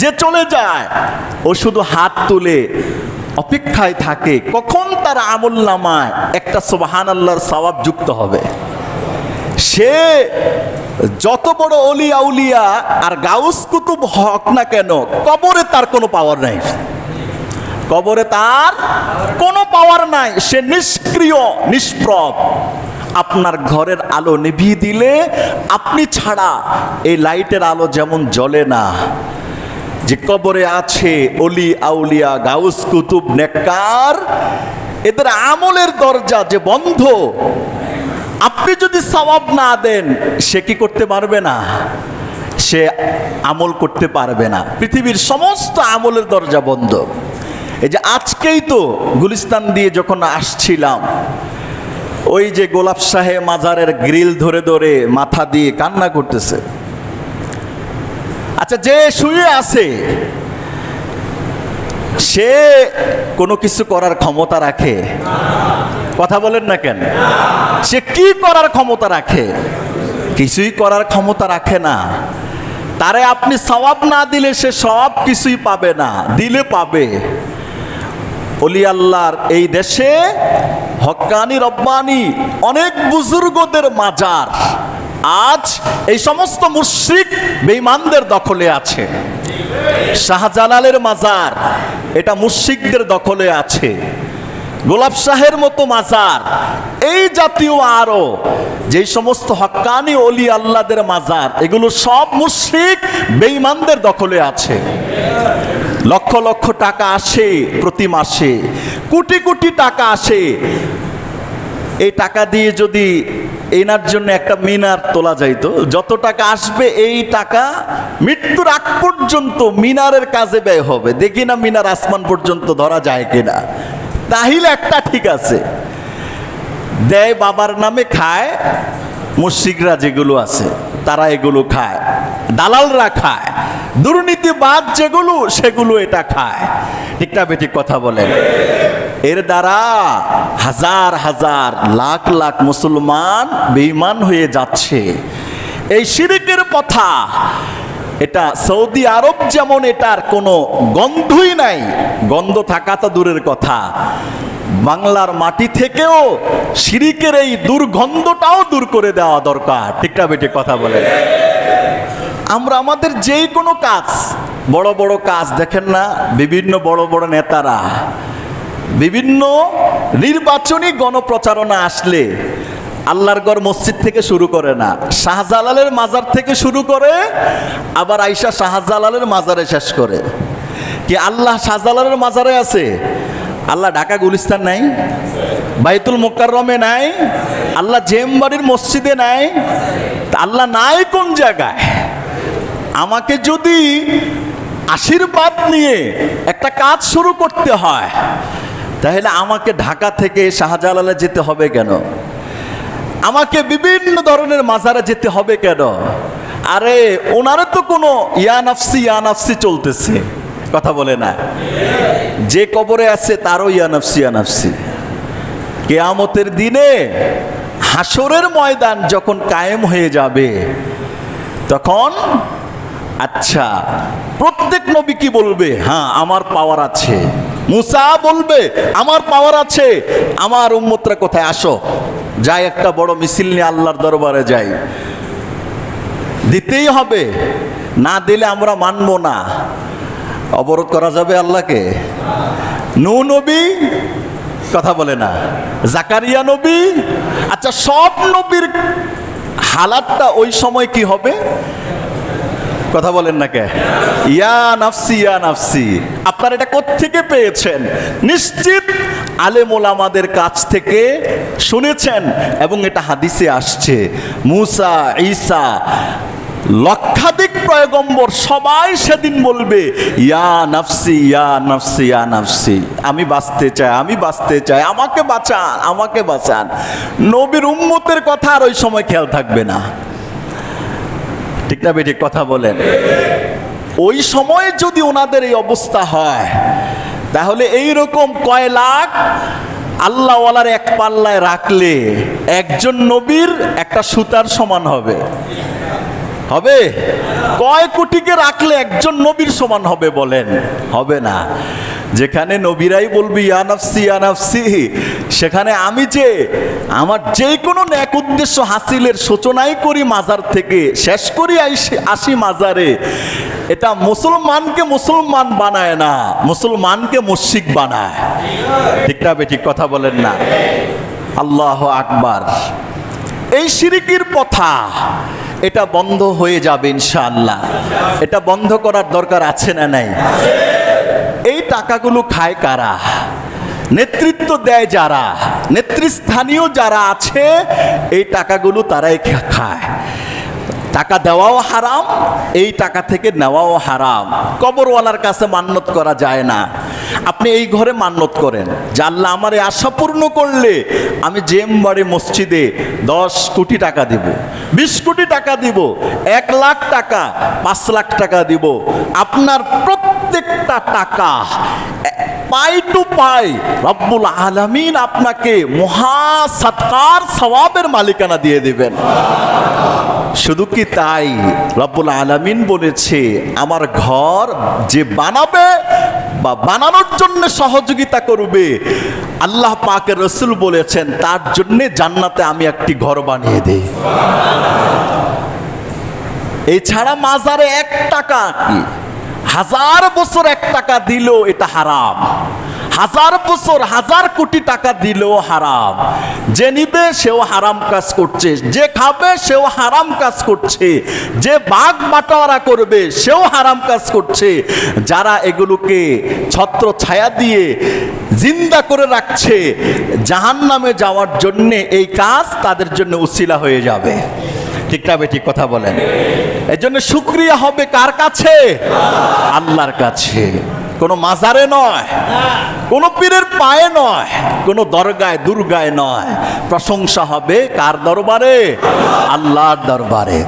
যে চলে যায়, ও শুধু হাত তুলে অপেক্ষায় থাকে, কখন তার আমল নামায়? একটা সোবাহান আল্লাহর সবাব যুক্ত হবে। সে যত বড় অলিয়া আউলিয়া আর গাউস কুতুব হক না কেন, কবরে তার কোনো পাওয়ার নাই। কবরে তার কোনো পাওয়ার নাই, সে নিষ্ক্রিয়, নিষ্প্রভ। আপনার ঘরের আলো নিভিয়ে দিলে, আপনি ছাড়া এই লাইটের আলো যেমন জ্বলে না যে কবরে আছে অলি, আউলিয়া, গাউস, কুতুব, নেককার, এদের আমলের দরজা যে বন্ধ, আপনি যদি সওয়াব না দেন, সে কি করতে পারবে না? সে আমল করতে পারবে না। পৃথিবীর সমস্ত আমলের দরজা বন্ধ। এই যে আজকেই তো গুলিস্তান দিয়ে যখন আসছিলাম, ওই যে গোলাপ শাহে মাজারের গ্রিল ধরে ধরে মাথা দিয়ে কান্না করতেছে। আচ্ছা যে শুয়ে আছে, সে কোনো কিছু করার ক্ষমতা রাখে? কথা বলেন না কেন? সে কি করার ক্ষমতা রাখে? কিছুই করার ক্ষমতা রাখে না। তারে আপনি সওয়াব না দিলে সে সব কিছুই পাবে না, দিলে পাবে। অলি আল্লাহর এই দেশে হক্কানি রব্বানি অনেক বুজুর্গদের মাজার। আজ এই সমস্ত মুশ্রিক বেঈমানদের দখলে আছে। শাহজালালের মাজার, এটা মুশ্রিকদের দখলে আছে। গোলাপ শাহের মতো মাজার, এই জাতীয় আরও যেই সমস্ত হক্কানি অলি আল্লাদের মাজার, এগুলো সব মুশ্রিক বেঈমানদের দখলে আছে। লক্ষ লক্ষ টাকা আসে প্রতি মাসে, কোটি কোটি টাকা আসে। এই টাকা দিয়ে যদি এনার জন্য একটা মিনার তোলা যাইতো। যত টাকা আসবে, এই টাকা মৃত্যুর আগ পর্যন্ত মিনারের কাজে ব্যয় হবে। দেখি না মিনার আসমান পর্যন্ত ধরা যায় কিনা। তাহিলে একটা ঠিক আছে। দেয় বাবার নামে খায় মুশিকরা যেগুলো আছে, তারা এগুলো খায়। দালালরা খায়। দুর্নীতিবাদ যেগুলো, সেগুলো এটা খায়। ঠিকটা বেঠিক কথা বলেন? এর দ্বারা হাজার হাজার লাখ লাখ মুসলমান বেঈমান হয়ে যাচ্ছে। এই শিরিকের কথা এটা সৌদি আরব যেমন এটার কোনো গন্ধই নাই, গন্ধ থাকা তো দূরের কথা। বাংলার মাটি থেকেও শিরিকের এই দুর্গন্ধটাও দূর করে দেওয়া দরকার। ঠিকটা বেটে কথা বলে আমরা আমাদের যেই কোনো কাজ, বড় বড় কাজ দেখেন না, বিভিন্ন বড় বড় নেতারা বিভিন্ন নির্বাচনী গণপ্রচারণা আসলে আল্লাহর গড় মসজিদ থেকে শুরু করে না। শাহজালালের মাজার থেকে শুরু করে, আবার আইসা শাহজালালের মাজারে শেষ করে। কি আল্লাহ শাহজালালের মাজারে আছে? আল্লাহ ঢাকা গুলিস্তান নাই? বাইতুল মোকাররমে নাই? আল্লাহ জেমবাড়ির মসজিদে নাই? আল্লাহ নাই কোন জায়গায়? আমাকে যদি আশীর্বাদ নিয়ে একটা কাজ শুরু করতে হয় তাহলে আমাকে ঢাকা থেকে শাহজালালে যেতে হবে কেন? আমাকে বিভিন্ন ধরনের মাজারে যেতে হবে কেন? আরে, ওনারে তো কোনো ইয়ানাফসি ইয়ানাফসি চলতেছে। কথা বলে না। যে কবরে আছে তারও ইয়ানাফসি ইয়ানাফসি কেয়ামতের দিনে হাসরের ময়দান যখন কায়েম হয়ে যাবে, তখন আচ্ছা প্রত্যেক নবী কি বলবে? হ্যাঁ আমার পাওয়ার আছে। মুসা বলবে, আমার পাওয়ার আছে, আমার উম্মতরা কোথায়? আসো, যাই একটা বড় মিছিল নিয়ে আল্লাহর দরবারে যাই। দিতেই হবে, না দিলে আমরা মানবো না। অবরোধ করা যাবে আল্লাহকে। নু নবী, কথা বলে না। জাকারিয়া নবী আচ্ছা সব নবীর হালাতটা ওই সময় কি হবে? কথা বলেন না কে? ইয়া নাফসি ইয়া নাফসি। আপনারা এটা কোত্থেকে পেয়েছেন? নিশ্চিত আলেমুল আমাদের কাছ থেকে শুনেছেন এবং এটা হাদিসে আসছে। মুসা, ঈসা, লক্ষাধিক প্রয়গম্বর সবাই সেদিন বলবে, ইয়া নাফসি ইয়া নাফসি ইয়া নাফসি। আমি বাঁচতে চাই, আমি বাঁচতে চাই, আমাকে বাঁচান আমাকে বাঁচান। নবীর উম্মতের কথা আর ওই সময় খেয়াল থাকবে না। ঠিক না বেঠিক কথা বলেন। ওই সময়ে যদি ওনাদের এই অবস্থা হয়, তাহলে এই রকম কয় লাখ আল্লাহওয়ালার এক পাল্লায় রাখলে একজন নবীর একটা সুতার সমান হবে। হবে? কয় কোটিকে রাখলে একজন নবীর সমান হবে বলেন। হবে না। যেখানে নবীরাই বলবি ইয়ানাফসি ইয়ানাফসি সেখানে আমি যে আমার যে কোনো ন্যাক উদ্দেশ্য হাসিলের সূচনাই করি মাজার থেকে, শেষ করি আসি মাজারে, এটা মুসলমানকে মুসলমান বানায় না, মুসলমানকে মুশিক বানায়। ঠিক না কথা বলেন না। আল্লাহ আকবার। এই সিরিকির পথা এটা বন্ধ হয়ে যাবে ইনশাআল্লাহ। এটা বন্ধ করার দরকার আছে না নাই? টাকাগুলো খায় কারা? নেতৃত্ব দেয় যারা? নেতৃস্থানীয় যারা আছে, এই টাকাগুলো তারাই খায়। টাকা দেওয়াও হারাম, এই টাকা থেকে নেওয়াও হারাম। কবরওয়ালার কাছে মান্যত করা যায় না। আপনি এই ঘরে মান্যত করেন। আল্লাহ আমার এই আশা পূর্ণ করলে আমি জেমবাড়ি মসজিদে দশ কোটি টাকা দিব, বিশ কোটি টাকা দিব, এক লাখ টাকা, পাঁচ লাখ টাকা দিব। আপনার প্রত্যেকটা টাকা, পাই টু পাই, রব্বুল আলামিন আপনাকে মহা সৎকার সওয়াবের মালিকানা দিয়ে দিবেন। শুধু কি তাই? রব্বুল আলামিন বলেছে, আমার ঘর যে বানাবে বা বানানোর জন্য সহযোগিতা করবে, আল্লাহ পাকে রসুল বলেছেন, তার জন্যে জান্নাতে আমি একটি ঘর বানিয়ে দেই। এছাড়া মাজারে এক টাকা হাজার বছর এক টাকা দিল এটা হারাম। হাজার বছর হাজার কোটি টাকা দিলেও হারাম। যে নিবে সেও হারাম কাজ করছে, যে খাবে সেও হারাম কাজ করছে, যে বাঘ বাটোয়ারা করবে সেও হারাম কাজ করছে। যারা এগুলোকে ছত্র ছায়া দিয়ে জিন্দা করে রাখছে জাহান নামে যাওয়ার জন্যে এই কাজ তাদের জন্য উসিলা হয়ে যাবে। ঠিক না ঠিক কথা বলেন। এই জন্য শুক্রিয়া হবে কার কাছে? আল্লাহর কাছে। কোনো মাজারে নয় কোনো পীরের পায়ে নয় কোনো দরগায় দুর্গায় নয়। প্রশংসা হবে কার দরবারে? আল্লাহর দরবারে।